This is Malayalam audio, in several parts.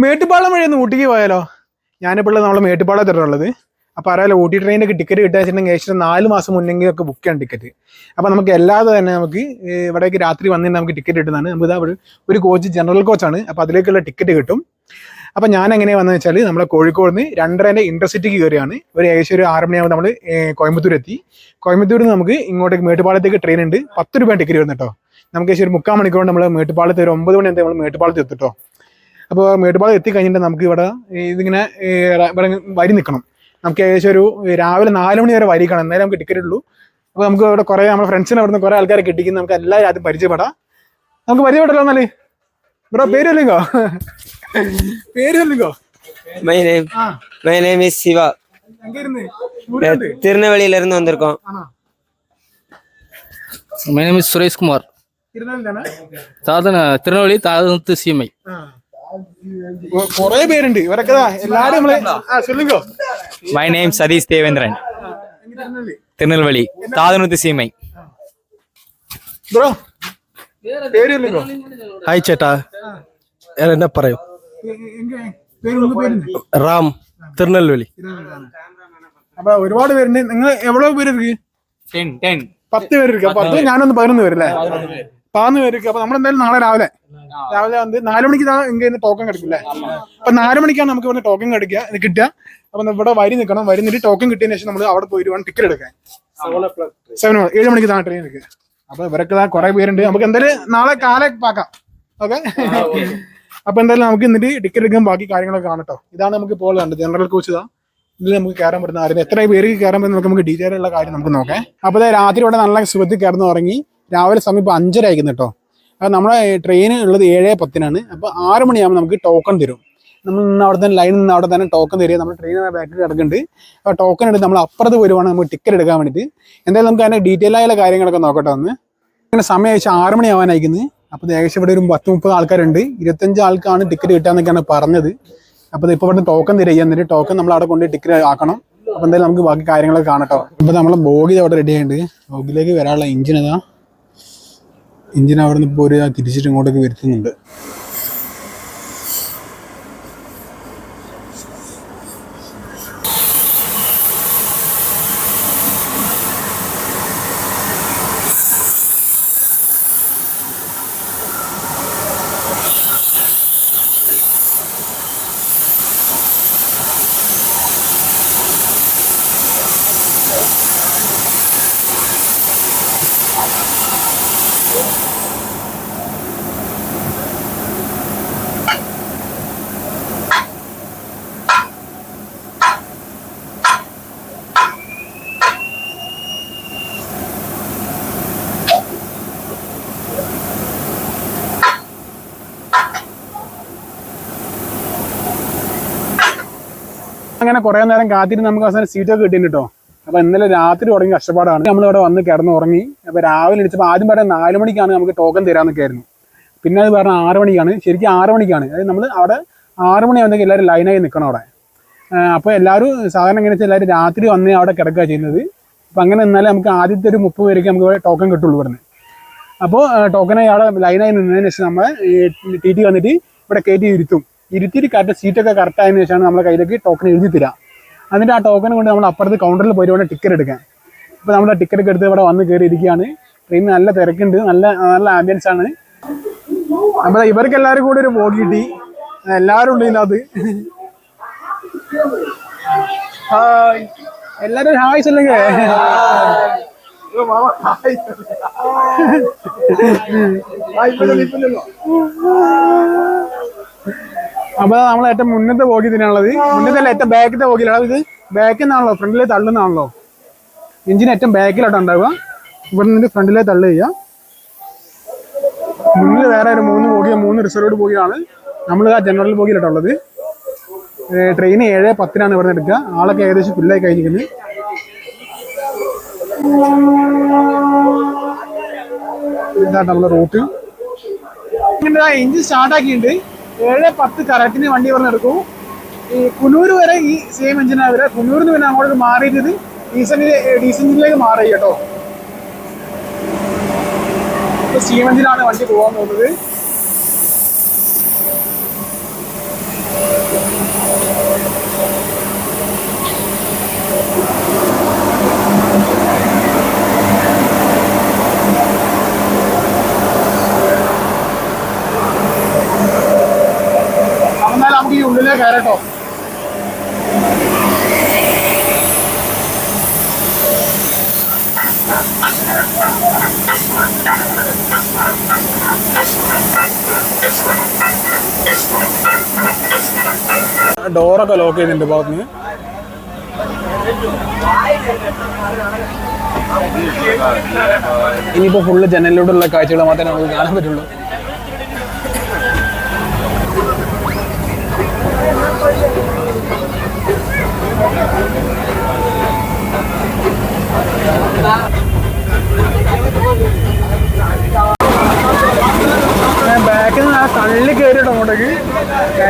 മേട്ടുപ്പാളം വഴി ഒന്ന് ഊട്ടിക്ക് പോയാലോ? ഞാനിപ്പോൾ നമ്മൾ മേട്ടുപ്പാളത്തിട്ടുള്ളത് അപ്പോൾ അറിയാലോ ഊട്ടി ട്രെയിനിന്റെ ടിക്കറ്റ് കിട്ടുക വെച്ചിട്ടുണ്ടെങ്കിൽ ഏകദേശം നാല് മാസം മുന്നെങ്കിൽ ഒക്കെ ബുക്ക് ചെയ്യാൻ ടിക്കറ്റ് അപ്പോൾ നമുക്ക് അല്ലാതെ തന്നെ നമുക്ക് ഇവിടേക്ക് രാത്രി വന്നിട്ട് നമുക്ക് ടിക്കറ്റ് കിട്ടുന്നതാണ്. നമുക്ക് ഇതാ ഒരു- കോച്ച് ജനറൽ കോച്ചാണ് അപ്പോൾ അതിലേക്കുള്ള ടിക്കറ്റ് കിട്ടും. അപ്പോൾ ഞാൻ എങ്ങനെയാണ് വന്നതെന്ന് വെച്ചാൽ നമ്മളെ കോഴിക്കോട് നിന്ന് രണ്ടരേന്റെ ഇന്റർസിറ്റിക്ക് കയറിയാണ്. ഒരു ഏകദേശം ഒരു ആറ് മണിയാകുമ്പോൾ നമ്മൾ കോയമ്പത്തൂർ എത്തി. കോയമ്പത്തൂരിൽ നിന്ന് നമുക്ക് ഇങ്ങോട്ടേക്ക് മേട്ടുപാളത്തേക്ക് ട്രെയിൻ ഉണ്ട്. പത്ത് രൂപ ടിക്കറ്റ് വരുന്നത് കേട്ടോ. നമുക്ക് ഏകദേശം ഒരു മുക്കാൽ മണിക്കൂർ നമ്മൾ മേട്ടുപാളത്ത് ഒരു ഒമ്പത് മണി എന്താ നമ്മൾ മേട്ടുപാളത്ത് എത്തിട്ടോ അപ്പോൾ മേട്ടുപാളം എത്തിക്കഴിഞ്ഞിട്ട് നമുക്ക് ഇവിടെ ഇതിങ്ങനെ ഇവിടെ വരി നിൽക്കണം. നമുക്ക് ഏകദേശം ഒരു രാവിലെ നാല് മണി വരെ വരിക്കണം എന്നാലും നമുക്ക് ടിക്കറ്റ് ഉള്ളൂ. അപ്പോൾ നമുക്ക് ഇവിടെ കുറേ നമ്മുടെ ഫ്രണ്ട്സിനെ അവിടുന്ന് കുറേ ആൾക്കാരെ കിട്ടിക്കും നമുക്ക് എല്ലാവരും ആദ്യം പരിചയപ്പെടാം. നമുക്ക് പരിചയപ്പെടല്ലോ എന്നാൽ? ഇവിടെ പേര് അല്ലെങ്കോ ശിവ திருநெல்வேலியில இருந்து സുരേഷ് കുമാർ. நேம் இஸ் சுரேஷ்குமார் திருநெல்வேலி தாதன திருநெல்வேலி தாதனத்து சீமை കുറെ പേരുണ്ട്. ഇവരൊക്കെ എല്ലാരും മൈ നെയിം സതീഷ് ദേവേന്ദ്രൻ തിരുനെൽവേളി താതനുത്തി സീമൈ ഹായ് ചേട്ടാ. എന്നാ പറയൂ? റാം തിരുനെൽവേളി അപ്പൊ ഒരുപാട് പേരുണ്ട്. നിങ്ങൾ എവ്വളോ പേര് പത്ത് പേര് പത്ത് ഞാനൊന്ന് പതിനൊന്ന് പേരല്ലേ? പതിനൊന്ന് പേര്. അപ്പൊ നമ്മളെന്തായാലും നാളെ രാവിലെ രാവിലെ വന്ന് നാല് മണിക്ക് ഇങ്ങനെ ടോക്കൺ കിടക്കില്ലേ? അപ്പൊ നാല് മണിക്കാണ് നമുക്ക് ഇവിടെ ടോക്കൺ കിടക്കുക ഇത് കിട്ടുക. അപ്പൊ ഇവിടെ വരി നിൽക്കണം വരി നിന്നിട്ട് ടോക്കൺ കിട്ടിയ ശേഷം നമ്മൾ അവിടെ പോയി വേണം ടിക്കറ്റ് എടുക്കാൻ. സെവൻ ഏഴ് മണിക്ക് താ ട്രെയിൻ എടുക്കുക അപ്പൊ ഇവരൊക്കെ കുറെ പേരുണ്ട്. നമുക്ക് എന്തായാലും നാളെ കാലെ പാക്കാം. ഓക്കെ? അപ്പൊ എന്തായാലും നമുക്ക് എന്നിട്ട് ടിക്കറ്റ് എടുക്കാൻ ബാക്കി കാര്യങ്ങളൊക്കെ കാണട്ടോ ഇതാണ് നമുക്ക് ഇപ്പോൾ കണ്ടത് ജനറൽ കോച്ച് ഇതാ. ഇതിൽ നമുക്ക് കയറാൻ പറ്റുന്ന ആരും എത്ര പേര് കയറാൻ പറ്റുന്ന നമുക്ക് നമുക്ക് ഡീറ്റെയിൽ ഉള്ള കാര്യം നമുക്ക് നോക്കാം. അപ്പോൾ രാത്രി ഇവിടെ നല്ല സുഖത്തിൽ കയറുന്ന ഉറങ്ങി രാവിലെ സമയം ഇപ്പോൾ അഞ്ചര ആയിരിക്കുന്നു കേട്ടോ അപ്പോൾ നമ്മുടെ ട്രെയിൻ ഉള്ളത് ഏഴ് പത്തിനാണ്. അപ്പോൾ ആറ് മണിയാകുമ്പോൾ നമുക്ക് ടോക്കൺ തരും. നമ്മൾ നിന്ന് അവിടെ തന്നെ ലൈൻ നിന്ന് അവിടെ തന്നെ ടോക്കൺ തരിക. നമ്മൾ ട്രെയിൻ ബാക്കിൽ കിടക്കുന്നുണ്ട്. അപ്പോൾ ടോക്കൺ എടുത്ത് നമ്മൾ അപ്പുറത്ത് വരുവാണ് നമുക്ക് ടിക്കറ്റ് എടുക്കാൻ വേണ്ടിയിട്ട്. എന്തായാലും നമുക്ക് അതിന്റെ ഡീറ്റെയിൽ ആയുള്ള കാര്യങ്ങളൊക്കെ നോക്കട്ടെ ഒന്ന്. അങ്ങനെ സമയം ഏകദേശം ആറ് മണിയാവാനായിരിക്കുന്നത് അപ്പോൾ ഏകദേശം ഇവിടെ ഒരു പത്ത് മുപ്പത് ആൾക്കാരുണ്ട്. ഇരുപത്തഞ്ച് ആൾക്കാണ് ടിക്കറ്റ് കിട്ടാന്നൊക്കെയാണ് പറഞ്ഞത്. അപ്പോൾ ഇപ്പോൾ ഇവിടുന്ന് ടോക്കൺ തരിക. എന്നിട്ട് ടോക്കൺ നമ്മൾ അവിടെ കൊണ്ട് ടിക്കറ്റ് ആക്കണം. അപ്പോൾ എന്തായാലും നമുക്ക് ബാക്കി കാര്യങ്ങളൊക്കെ കാണട്ടോ. ഇപ്പോൾ നമ്മളെ ബോഗി അവിടെ റെഡി ആയിട്ടുണ്ട്. ബോഗിലേക്ക് വരാനുള്ള എഞ്ചിൻ എഞ്ചിൻ അവിടെ നിന്ന് ഇപ്പോൾ ഒരു തിരിച്ചിട്ട് ഇങ്ങോട്ടേക്ക് വരുത്തുന്നുണ്ട്. അങ്ങനെ കുറേ നേരം കാത്തിരുന്ന് നമുക്ക് അവസാനം സീറ്റൊക്കെ കിട്ടിയിട്ടുണ്ട് കേട്ടോ അപ്പോൾ ഇന്നലെ രാത്രി തുടങ്ങി കഷ്ടപ്പാടാണ്. നമ്മളിവിടെ വന്ന് കിടന്ന് ഉറങ്ങി അപ്പോൾ രാവിലെ എണീച്ചപ്പോൾ ആദ്യം പറഞ്ഞ നാല് മണിക്കാണ് നമുക്ക് ടോക്കൺ തരാമെന്നൊക്കെ ആയിരുന്നു. പിന്നെ അത് പറഞ്ഞ ആറ് മണിക്കാണ്. ശരിക്കും ആറ് മണിക്കാണ്. അതായത് നമ്മൾ അവിടെ ആറ് വന്നെങ്കിൽ എല്ലാവരും ലൈനായി നിൽക്കണം അവിടെ. അപ്പോൾ എല്ലാവരും സാധാരണ എങ്ങനെ വെച്ചാൽ എല്ലാവരും രാത്രി വന്ന് അവിടെ കിടക്കുക ചെയ്യുന്നത്. അപ്പം അങ്ങനെ നിന്നാലേ നമുക്ക് ആദ്യത്തെ ഒരു മുപ്പത് പേരേക്ക് നമുക്ക് ടോക്കൺ കിട്ടുള്ളൂ ഇവിടുന്ന്. അപ്പോൾ ടോക്കനായി അവിടെ ലൈനായി നിന്നതിന് ശേഷം നമ്മൾ ടി ടി വന്നിട്ട് ഇവിടെ കയറ്റി ഇരുത്തും. ഇരുത്തിയിട്ട് കറക്റ്റ് സീറ്റൊക്കെ കറക്റ്റ് ആയതിനു ശേഷമാണ് നമ്മളെ കയ്യിലേക്ക് ടോക്കൺ എഴുതി തരിക എന്നിട്ട് ആ ടോക്കൺ കൊണ്ട് നമ്മൾ അപ്പുറത്ത് കൗണ്ടറിൽ പോയി വേണം ടിക്കറ്റ് എടുക്കാൻ. ഇപ്പോൾ നമ്മുടെ ടിക്കറ്റ് എടുത്ത് ഇവിടെ വന്ന് കയറി ഇരിക്കുകയാണ് ട്രെയിനിൽ നല്ല തിരക്കുണ്ട്. നല്ല നല്ല ആംബിയൻസ് ആണ്. അപ്പോൾ ഇവർക്ക് എല്ലാവരും കൂടി ഒരു ബോഡി കിട്ടി. എല്ലാവരും ഉണ്ട് ഇതിനകത്ത്. എല്ലാരും ഹായ് ചെല്ലുങ്കേ അപ്പൊ നമ്മൾ ഏറ്റവും മുന്നത്തെ ബോഗി തന്നെയാണുള്ളത് മുന്നത്തെ ഏറ്റവും ബാക്കിലത്തെ ബോഗിലാണ് ഇത് ബാക്കിൽ നിന്നാണല്ലോ ഫ്രണ്ടിലെ എഞ്ചിന് ഏറ്റവും ബാക്കിലോട്ട് ഉണ്ടാവുക. ഇവിടെ നിന്ന് ഫ്രണ്ടിലെ തള്ളു ചെയ്യുക. മുന്നിൽ വേറെ ഒരു മൂന്ന് ബോഗിയോ മൂന്ന് റിസർവ്ഡ് ബോഗിയാണ് നമ്മൾ ആ ജനറൽ ബോഗിയിലോട്ടുള്ളത് ട്രെയിൻ ഏഴ് പത്തിനാണ് ഇവിടെ എടുക്കുക. ആളൊക്കെ ഏകദേശം ഫുള്ളായി കഴിഞ്ഞിരിക്കുന്നത് ഇതാണ് നമ്മുടെ റൂട്ട്. ഇങ്ങനെ എഞ്ചിൻ സ്റ്റാർട്ട് ആക്കിയിട്ടുണ്ട്. ഏഴ് പത്ത് കറക്റ്റിന് വണ്ടി പറഞ്ഞ് എടുക്കും. ഈ കുനൂർ വരെ ഈ സെയിം എഞ്ചിനാണ് വരെ കുനൂരിന് പിന്നെ അങ്ങോട്ട് മാറിയിട്ട് ഡീസൽ ഡീസലിലേക്ക് മാറി കേട്ടോ. സ്റ്റീം എഞ്ചിനാണ് വണ്ടി പോകാൻ പോകുന്നത് കയറട്ടോ ഡോറൊക്കെ ലോക്ക് ചെയ്തിട്ടുണ്ട് ഭാഗത്തുനിന്ന് ഇനിയിപ്പോ ഫുള്ള് ജനലിലൂടെയുള്ള കാഴ്ചകൾ മാത്രമേ നമുക്ക് കാണാൻ പറ്റുള്ളൂ.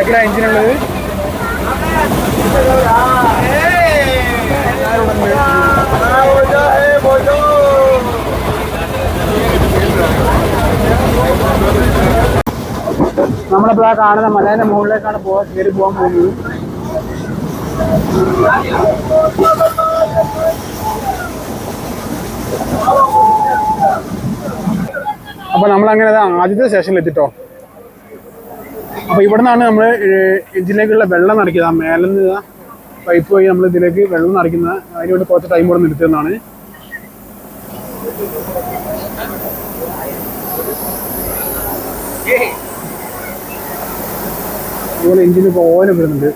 ബാക്കിൽ എഞ്ചിനുള്ളത് നമ്മളിപ്പോൾ ആ കാണുന്ന മലേന്റെ മുകളിലേക്കാണ് പോകാൻ കയറി പോകാൻ പോകുന്നത്. അപ്പൊ നമ്മളങ്ങനെ ആദ്യത്തെ സ്റ്റേഷനിൽ എത്തിട്ടോ അപ്പൊ ഇവിടെ നിന്നാണ് നമ്മൾ എഞ്ചിനിലേക്കുള്ള വെള്ളം നിറയ്ക്കുന്നത്. ആ മേലെ നിന്ന് പൈപ്പ് വഴി നമ്മൾ ഇതിലേക്ക് വെള്ളം നിറയ്ക്കുന്നത് അതിന് വേണ്ടി കുറച്ച് ടൈം കൂടെ നിർത്തിയെന്നാണ് അതുപോലെ എഞ്ചിന് പോലെ വരുന്നുണ്ട്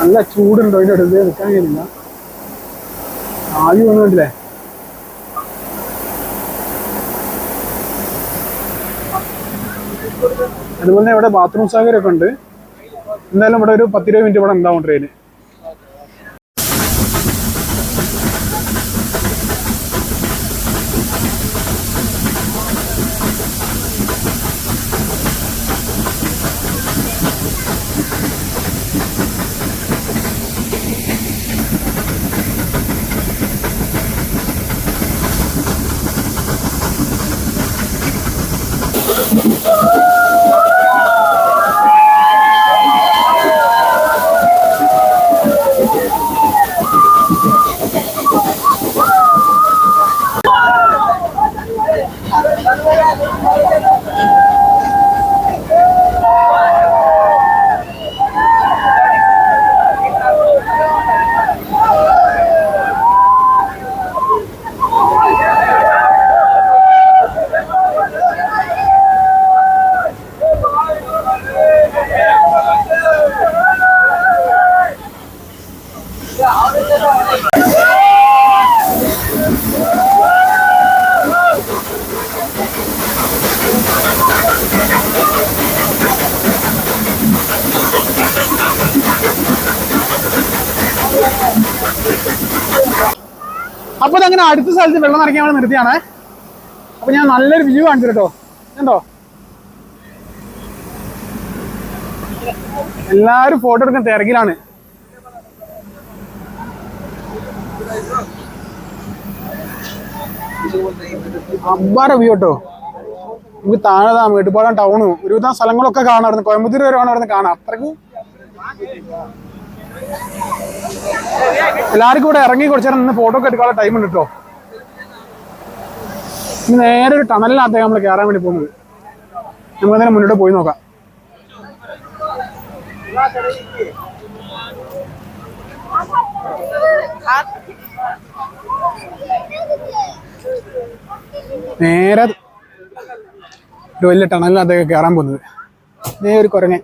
നല്ല ചൂടുണ്ടോ അതിന്റെ അടുത്ത് നിൽക്കാൻ കഴിയുന്നില്ല. ആവി വന്നിട്ടില്ലേ അതുപോലെ തന്നെ ഇവിടെ ബാത്റൂം സൗകര്യമൊക്കെ ഉണ്ട്. എന്തായാലും ഇവിടെ ഒരു പത്തിരുപത് മിനിറ്റ് ഇവിടെ ഉണ്ടാവും ട്രെയിന് അപ്പൊ അങ്ങനെ അടുത്ത സ്ഥലത്ത് വെള്ളം നിറയ്ക്കാൻ വേണ്ടി നിർത്തിയാണ്. അപ്പൊ ഞാൻ നല്ലൊരു വ്യൂ കാണിച്ചു കേട്ടോ കണ്ടോ? എല്ലാരും ഫോട്ടോ എടുക്കാൻ തിരക്കിലാണ്. അബ്ബാറ വ്യൂ കേട്ടോ. നമുക്ക് താഴെ താ മേട്ടുപാടം ടൗണും ഒരുവിധം സ്ഥലങ്ങളൊക്കെ കാണാറുണ്ട് കോയമ്പത്തൂർ വരെ വേണം അവിടെ കാണാം. അത്രക്കും എല്ലാവർക്കും ഇവിടെ ഇറങ്ങി കുറച്ചു നേരം നിന്ന് ഫോട്ടോ ഒക്കെ എടുക്കാനുള്ള ടൈം ഉണ്ട് കേട്ടോ. ഇനി നേരെ ഒരു ടണലിനകത്തേക്ക് നമ്മൾ കയറാൻ വേണ്ടി പോകുന്നത്. നമുക്ക് നേരെ മുന്നോട്ട് പോയി നോക്കാം. നേരെ ഒരു വലിയ ടണലിനകത്തേക്ക് കയറാൻ പോകുന്നത്. നേ ഒരു കുരങ്ങൻ.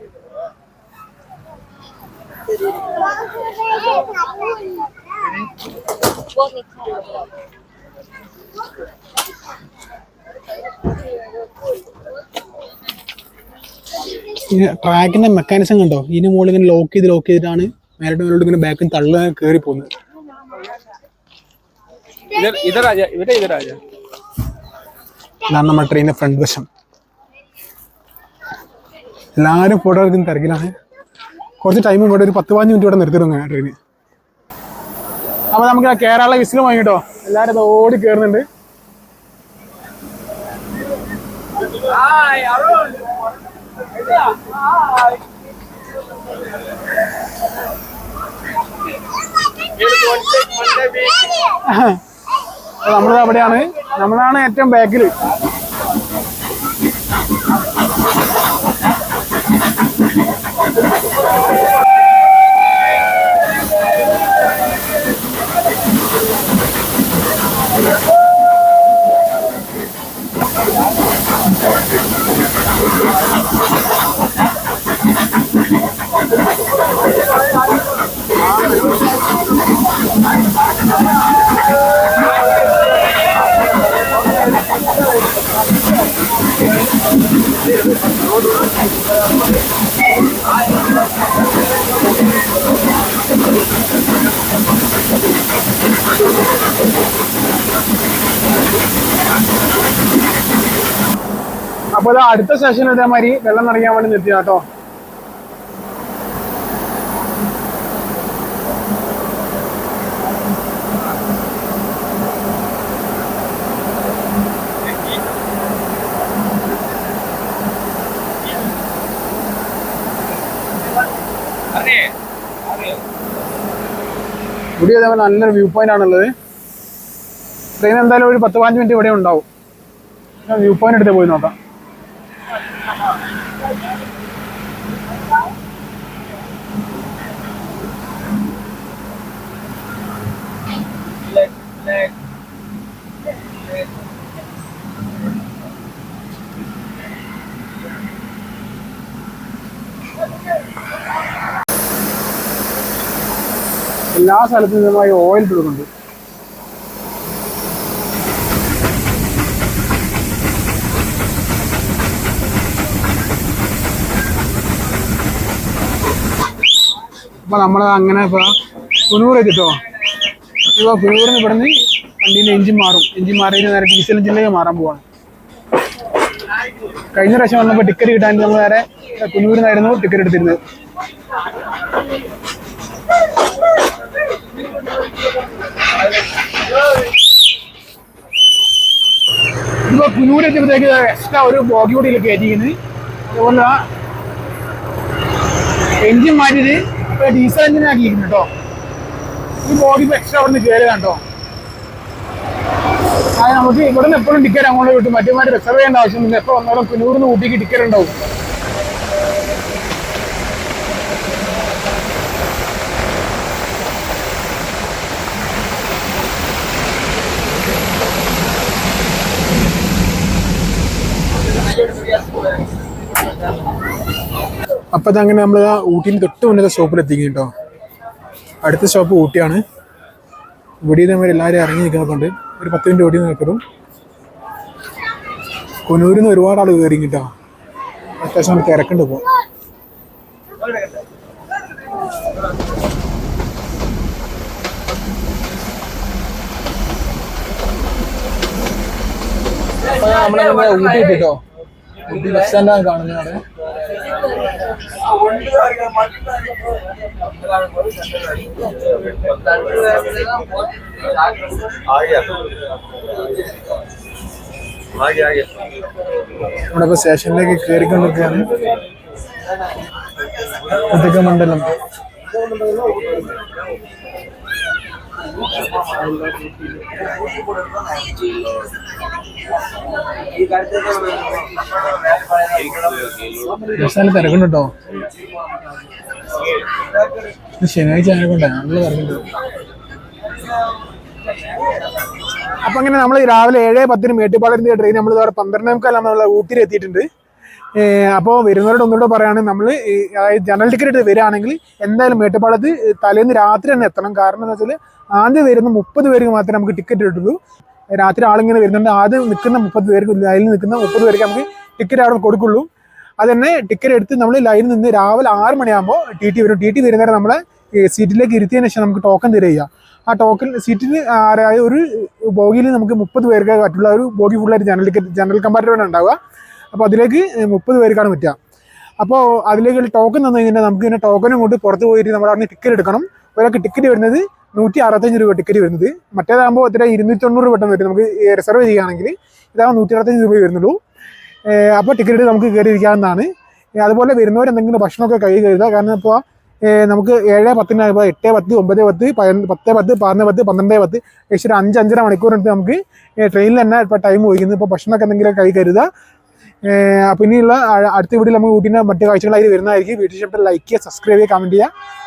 ട്രാക്കിന്റെ മെക്കാനിസം കണ്ടോ? ഇതിന് മുകളിൽ ഇങ്ങനെ ലോക്ക് ചെയ്ത് ലോക്ക് ചെയ്തിട്ടാണ് മേലോട്ട് മേലോട്ട് ഇങ്ങനെ ബാക്കിൽ തള്ളു കേറി പോകുന്നത് ഇതാണ് നമ്മുടെ ട്രെയിനിന്റെ ഫ്രണ്ട് വശം. എല്ലാവരും ഫോട്ടോ എടുക്കുന്ന തിരക്കിലാണ്. കുറച്ച് ടൈം ഇങ്ങോട്ട് ഒരു പത്ത് പതിനഞ്ച് മിനിറ്റ് ഇവിടെ നിർത്തിയിരുന്നു ട്രെയിന് അപ്പൊ നമുക്ക് ആ കേരള വിസിൽ വാങ്ങിട്ടോ എല്ലാവരും ഓടി കയറുന്നുണ്ട് ഹായ് അരുൺ നമ്മൾ അവിടെയാണ്. നമ്മളാണ് ഏറ്റവും ബാക്കിൽ ഇത് അടുത്ത സെഷൻ ഇതേമാതിരി വെള്ളം നിറയ്ക്കാൻ വേണ്ടി നിർത്തിയ കേട്ടോ ഇവിടെ അതേപോലെ നല്ലൊരു വ്യൂ പോയിന്റ് ആണുള്ളത്. ട്രെയിൻ എന്തായാലും ഒരു പത്ത് പതിനഞ്ച് മിനിറ്റ് ഇവിടെ ഉണ്ടാവും. വ്യൂ പോയിന്റ് എടുത്ത് പോയി നോക്കാം. എല്ലാ സ്ഥലത്തും ഇതുമായി ഓയിൽ കൊടുക്കുന്നുണ്ട് അപ്പൊ നമ്മൾ അങ്ങനെ ഇപ്പൊ കുനൂർ എത്തിട്ടോ. ഇപ്പൊ കുനൂറിന് ഇവിടുന്ന് വണ്ടീന്റെ എഞ്ചിൻ മാറും. എഞ്ചിൻ മാറിയിട്ട് നേരെ ഡീസൽ എഞ്ചിനിലേക്ക് മാറാൻ പോവാണ്. കഴിഞ്ഞ പ്രാവശ്യം വന്നപ്പോൾ ടിക്കറ്റ് കിട്ടാൻ നമ്മൾ നേരെ കുനൂരിനായിരുന്നു ടിക്കറ്റ് എടുത്തിരുന്നത്. ഇപ്പൊ കുനൂർ എത്തിയപ്പോഴത്തേക്ക് എക്സ്ട്രാ ഒരു ബോഗി കൂടി കയറ്റിക്കുന്നത് അതുപോലെ എഞ്ചിൻ മാറ്റിയിട്ട് ഡീസൽ എഞ്ചിനെ ആക്കിയിരിക്കുന്നു കേട്ടോ ഈ ബോഡി എക്സ്ട്രാ അവിടെ നിന്ന് കയറി കണ്ടോ? അത് നമുക്ക് ഇവിടെ നിന്ന് എപ്പോഴും ടിക്കറ്റ് അങ്ങോട്ട് കിട്ടും മറ്റേമാര് റിസർവ് ചെയ്യേണ്ട ആവശ്യമില്ല എപ്പോൾ വന്നാലും കുനൂറിന് ഊട്ടിക്ക് ടിക്കറ്റ് ഉണ്ടാവും. അപ്പൊ അതങ്ങനെ നമ്മൾ ആ ഊട്ടിയിൽ തൊട്ട് മുന്നത്തെ ഷോപ്പിൽ എത്തിക്കും കേട്ടോ അടുത്ത ഷോപ്പ് ഊട്ടിയാണ്. ഇവിടെ ഇതേമാതിരി എല്ലാവരും ഇറങ്ങി നിൽക്കുന്നതുകൊണ്ട് ഒരു പത്ത് മിനിറ്റ് ഓടി നിൽക്കുന്നു കൊനൂരിൽ നിന്ന് ഒരുപാട് ആൾ കയറി കേട്ടോ അത്യാവശ്യം നമുക്ക് തിരക്കുണ്ട് ഇപ്പോൾ നമ്മളെ ഊട്ടി കിട്ടിട്ടോ ഊട്ടി ബസ് സ്റ്റാൻഡാണ് കാണുന്നതാണ് നമ്മളിപ്പോ സ്റ്റേഷനിലേക്ക് കയറിക്കൊണ്ടിരിക്കുകയാണ്. കുട്ടിക്ക മണ്ഡലം. ബസ്സിൽ തിരക്കുണ്ട്? ശനിയാഴ്ച ആയതുകൊണ്ടേ നല്ല തിരക്കുണ്ട്. അപ്പൊ അങ്ങനെ നമ്മൾ രാവിലെ ഏഴ് പത്തിന് മേട്ടുപാളയത്തിന്റെ ട്രെയിൻ നമ്മൾ ഇതോടെ പന്ത്രണ്ടേ മുക്കാൽ നമ്മൾ ഊട്ടിയിൽ എത്തിയിട്ടുണ്ട് അപ്പോൾ വരുന്നവരോട് ഒന്നുകൂടെ പറയുകയാണെങ്കിൽ നമ്മൾ അതായത് ജനറൽ ടിക്കറ്റ് എടുത്ത് വരികയാണെങ്കിൽ എന്തായാലും മേട്ടുപാളത്ത് തലേന്ന് രാത്രി തന്നെ എത്തണം. കാരണം എന്താ വെച്ചാൽ ആദ്യം വരുന്ന മുപ്പത് പേർക്ക് മാത്രമേ നമുക്ക് ടിക്കറ്റ് കിട്ടുള്ളൂ. രാത്രി ആളിങ്ങനെ വരുന്നുണ്ട്. ആദ്യം നിൽക്കുന്ന മുപ്പത് പേർക്ക് ലൈനിൽ നിൽക്കുന്ന മുപ്പത് പേർക്ക് നമുക്ക് ടിക്കറ്റ് അവിടെ കൊടുക്കുള്ളൂ. അത് തന്നെ ടിക്കറ്റ് എടുത്ത് നമ്മൾ ലൈനിൽ നിന്ന് രാവിലെ ആറ് മണിയാകുമ്പോൾ ടി ടി വരും. ടി ടി വരുന്നേരം നമ്മളെ സീറ്റിലേക്ക് ഇരുത്തിയതിന് ശേഷം നമുക്ക് ടോക്കൺ തരിക ആ ടോക്കൺ സീറ്റിൽ ആരായ ഒരു ബോഗിയിൽ നമുക്ക് മുപ്പത് പേർക്ക് പറ്റുള്ള. ഒരു ബോഗി ഫുള്ളായിട്ട് ജനറൽ ടിക്കറ്റ് ജനറൽ കമ്പാർട്ട്മെന്റ് ഉണ്ടാവുക. അപ്പോൾ അതിലേക്ക് മുപ്പത് പേർക്കാണ് പറ്റുക. അപ്പോൾ അതിലേക്ക് ടോക്കൺ തന്നു കഴിഞ്ഞാൽ നമുക്ക് ഇതിന്റെ ടോക്കനും കൊണ്ട് പുറത്ത് പോയിട്ട് നമ്മൾ അവിടെ ടിക്കറ്റ് എടുക്കണം. ഒരാൾക്ക് ടിക്കറ്റ് വരുന്നത് നൂറ്റി അറുപത്തഞ്ച് രൂപ ടിക്കറ്റ് വരുന്നത്. മറ്റേതാകുമ്പോൾ എത്ര ഇരുന്നൂറ്റി തൊണ്ണൂറ് പെട്ടെന്ന് വരും. നമുക്ക് റിസർവ് ചെയ്യുകയാണെങ്കിൽ ഇതാകുമ്പോൾ നൂറ്റി അറുപത്തഞ്ച് രൂപ വരുന്നുള്ളൂ. അപ്പോൾ ടിക്കറ്റ് നമുക്ക് കയറിയിരിക്കാവുന്നതാണ്. അതുപോലെ വരുന്നവർ എന്തെങ്കിലും ഭക്ഷണമൊക്കെ കൈ കരുതുക. കാരണം ഇപ്പോൾ നമുക്ക് ഏഴ് പത്തിന് ഇപ്പോൾ എട്ട് പത്ത് ഒമ്പത് പത്ത് പത്ത് പത്ത് പതിനൊന്ന് പത്ത് പന്ത്രണ്ട് പത്ത് ഏകദേശം ഒരു അഞ്ച് അഞ്ചര മണിക്കൂറിനടുത്ത് നമുക്ക് ട്രെയിനിൽ തന്നെ ഇപ്പോൾ ടൈം പോയിക്കുന്നത് ഇപ്പോൾ ഭക്ഷണമൊക്കെ എന്തെങ്കിലും കൈ കരുതുക. അ- അടുത്ത വീഡിയോയിൽ നമുക്ക് ഊട്ടിന്റെ മറ്റു കാഴ്ചകളായി വരുന്നതായിരിക്കും. വീട്ടിൽ ഇഷ്ടപ്പെട്ട ലൈക്ക് ചെയ്യുക സബ്സ്ക്രൈബ് ചെയ്യുക കമന്റ് ചെയ്യുക.